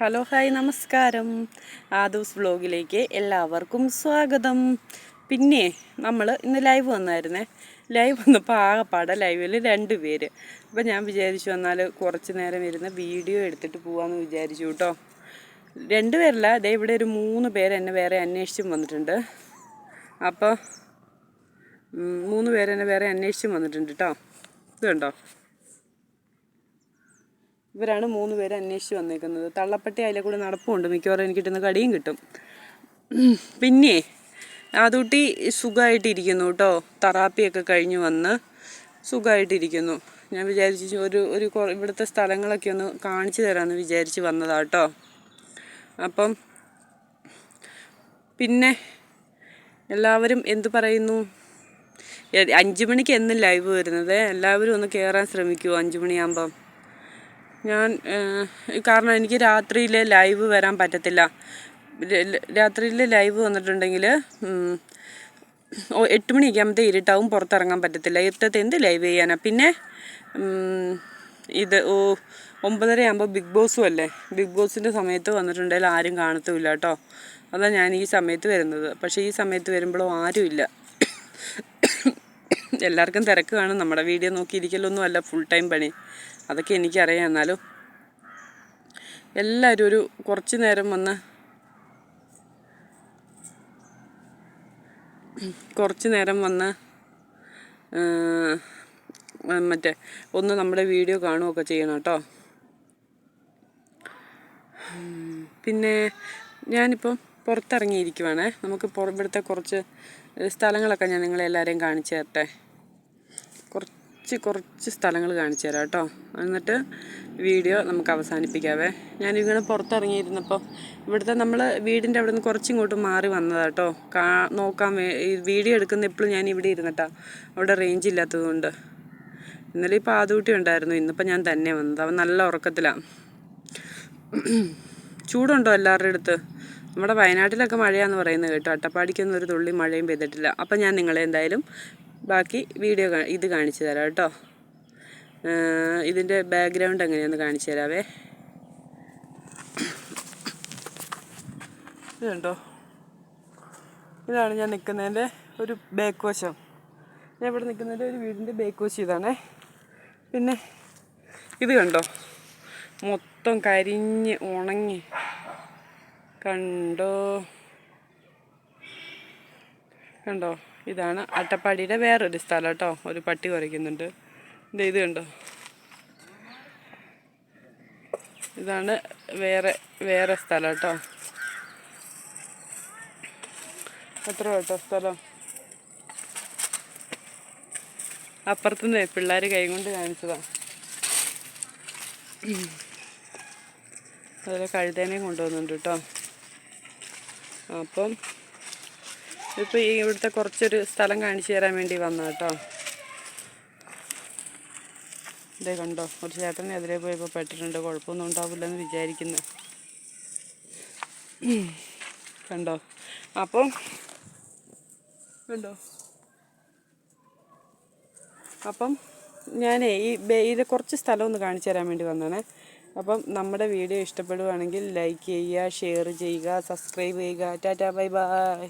Hello hi നമസ്കാരം. ആദൂസ് വ്ലോഗിലേക്ക് എല്ലാവർക്കും സ്വാഗതം. പിന്നെ നമ്മൾ ഇന്ന് ലൈവ് വന്നായിരുന്നേ. ലൈവ് വന്നപ്പോൾ ആകെപ്പാടെ ലൈവിൽ രണ്ട് പേര്. അപ്പോൾ ഞാൻ വിചാരിച്ചു വന്നാൽ കുറച്ച് നേരം ഇരുന്ന് വീഡിയോ എടുത്തിട്ട് പോകാമെന്ന് വിചാരിച്ചു കേട്ടോ രണ്ട് പേരല്ല ദേ ഇവിടെ ഒരു മൂന്ന് പേര് എന്നെ വേറെ അന്വേഷിച്ചും വന്നിട്ടുണ്ട്. അപ്പോൾ മൂന്ന് പേരെന്നെ വേറെ അന്വേഷിച്ചും വന്നിട്ടുണ്ട് കേട്ടോ ഇത് കണ്ടോ ഇവരാണ് മൂന്ന് പേര് അന്വേഷിച്ച് വന്നേക്കുന്നത്. തള്ളപ്പട്ടി അതിലെ കൂടെ നടപ്പുണ്ട്. മിക്കവാറും എനിക്ക് കിട്ടുന്ന കടിയും കിട്ടും. പിന്നെ ആദൂട്ടി സുഖമായിട്ടിരിക്കുന്നു കേട്ടോ. തെറാപ്പിയൊക്കെ കഴിഞ്ഞ് വന്ന് സുഖമായിട്ടിരിക്കുന്നു ഞാൻ വിചാരിച്ചു ഒരു ഒരു ഇവിടുത്തെ സ്ഥലങ്ങളൊക്കെ ഒന്ന് കാണിച്ചു തരാമെന്ന് വിചാരിച്ച് വന്നതാ കേട്ടോ. അപ്പം പിന്നെ എല്ലാവരും എന്ത് പറയുന്നു? അഞ്ച് മണിക്ക് എന്നും ലൈവ് വരുന്നത്. എല്ലാവരും ഒന്ന് കയറാൻ ശ്രമിക്കുമോ അഞ്ച് മണിയാകുമ്പം ഞാൻ കാരണം എനിക്ക് രാത്രിയിൽ ലൈവ് വരാൻ പറ്റത്തില്ല. രാത്രിയിൽ ലൈവ് വന്നിട്ടുണ്ടെങ്കിൽ എട്ട് മണിയൊക്കെ ആകുമ്പോഴത്തെ ഇരുട്ടാവും പുറത്തിറങ്ങാൻ പറ്റത്തില്ല. ഇരുട്ടത്ത് എന്ത് ലൈവ് ചെയ്യാനാണ് പിന്നെ ഇത് ഓ ഒമ്പതര ആകുമ്പോൾ ബിഗ് ബോസും അല്ലേ? ബിഗ് ബോസിന്റെ സമയത്ത് വന്നിട്ടുണ്ടെങ്കിൽ ആരും കാണത്തുമില്ല കേട്ടോ. അതാണ് ഞാൻ ഈ സമയത്ത് വരുന്നത്. പക്ഷേ ഈ സമയത്ത് വരുമ്പോഴും ആരുമില്ല. എല്ലാവർക്കും തിരക്ക് കാണും നമ്മുടെ വീഡിയോ നോക്കിയിരിക്കലൊന്നും അല്ല ഫുൾ ടൈം പണി. അതൊക്കെ എനിക്കറിയാം. എന്നാലും എല്ലാവരും ഒരു കുറച്ച് നേരം വന്ന് കുറച്ച് നേരം വന്ന് മറ്റേ ഒന്ന് നമ്മുടെ വീഡിയോ കാണുകയൊക്കെ ചെയ്യണം കേട്ടോ. പിന്നെ ഞാനിപ്പം പുറത്തിറങ്ങിയിരിക്കുവാണേ. നമുക്ക് ഇവിടുത്തെ കുറച്ച് സ്ഥലങ്ങളൊക്കെ ഞാൻ നിങ്ങളെ എല്ലാവരെയും കാണിച്ചു തരട്ടെ. കുറച്ച് കുറച്ച് സ്ഥലങ്ങൾ കാണിച്ചു തരാം കേട്ടോ. എന്നിട്ട് വീഡിയോ നമുക്ക് അവസാനിപ്പിക്കാവേ. ഞാനിങ്ങനെ പുറത്തിറങ്ങിയിരുന്നപ്പോൾ ഇവിടുത്തെ നമ്മൾ വീടിന്റെ അവിടെ നിന്ന് കുറച്ചിങ്ങോട്ട് മാറി വന്നതാണ് കേട്ടോ. കാ നോക്കാൻ വീഡിയോ എടുക്കുന്ന എപ്പോഴും ഞാൻ ഇവിടെ ഇരുന്നിട്ടാ. അവിടെ റേഞ്ച് ഇല്ലാത്തതുകൊണ്ട് ഇന്നലെ ഇപ്പോൾ ആദ്യൂട്ടി ഉണ്ടായിരുന്നു. ഇന്നിപ്പോൾ ഞാൻ തന്നെ വന്നത്. അവൻ നല്ല ഉറക്കത്തിലാണ് ചൂടുണ്ടോ എല്ലാവരുടെ അടുത്ത്? നമ്മുടെ വയനാട്ടിലൊക്കെ മഴയാന്ന് പറയുന്നത് കേട്ടോ. അട്ടപ്പാടിക്കൊന്നും ഒരു തുള്ളി മഴയും പെയ്തിട്ടില്ല. അപ്പം ഞാൻ നിങ്ങളെ എന്തായാലും ബാക്കി വീഡിയോ ഇത് കാണിച്ചു തരാം കേട്ടോ. ഇതിന്റെ ബാക്ക്ഗ്രൗണ്ട് എങ്ങനെയാണെന്ന് കാണിച്ചു തരാവേ. ഇതുണ്ടോ ഇതാണ് ഞാൻ നിൽക്കുന്നതിന്റെ ഒരു ബാക്ക് വശം ഞാൻ ഇവിടെ നിൽക്കുന്നതിന്റെ ഒരു വീടിന്റെ ബാക്ക് വശം ഇതാണേ. പിന്നെ ഇത് കണ്ടോ? മൊത്തം കരിഞ്ഞ് ഉണങ്ങി. കണ്ടോ? കണ്ടോ? ഇതാണ് അട്ടപ്പാടിയുടെ വേറൊരു സ്ഥലം കേട്ടോ. ഒരു പട്ടി കുറയ്ക്കുന്നുണ്ട് ഇത് ഇത് കണ്ടോ? ഇതാണ് വേറെ വേറെ സ്ഥലം കേട്ടോ. എത്ര കേട്ടോ സ്ഥലം. അപ്പുറത്തുനിന്ന് പിള്ളേർ കൈ കൊണ്ട് കാണിച്ചതാ. അതുപോലെ കഴുതേനെ കൊണ്ടുവന്നുണ്ട് കേട്ടോ. അപ്പം ഇപ്പോൾ ഈ ഇവിടുത്തെ കുറച്ചൊരു സ്ഥലം കാണിച്ചു തരാൻ വേണ്ടി വന്നു കേട്ടോ. ഇതേ കണ്ടോ ഒരു ചേട്ടനെ എതിരെ പോയപ്പോൾ പെട്ടിട്ടുണ്ട് കുഴപ്പമൊന്നും ഉണ്ടാവില്ലെന്ന് വിചാരിക്കുന്നു. കണ്ടോ? അപ്പം കണ്ടോ? അപ്പം ഞാനേ ഈ ഇത് കുറച്ച് സ്ഥലം ഒന്ന് കാണിച്ചു തരാൻ വേണ്ടി വന്നതാണേ. അപ്പം നമ്മുടെ വീഡിയോ ഇഷ്ടപ്പെടുവാണെങ്കിൽ ലൈക്ക് ചെയ്യുക ഷെയർ ചെയ്യുക സബ്സ്ക്രൈബ് ചെയ്യുക. Tata bye bye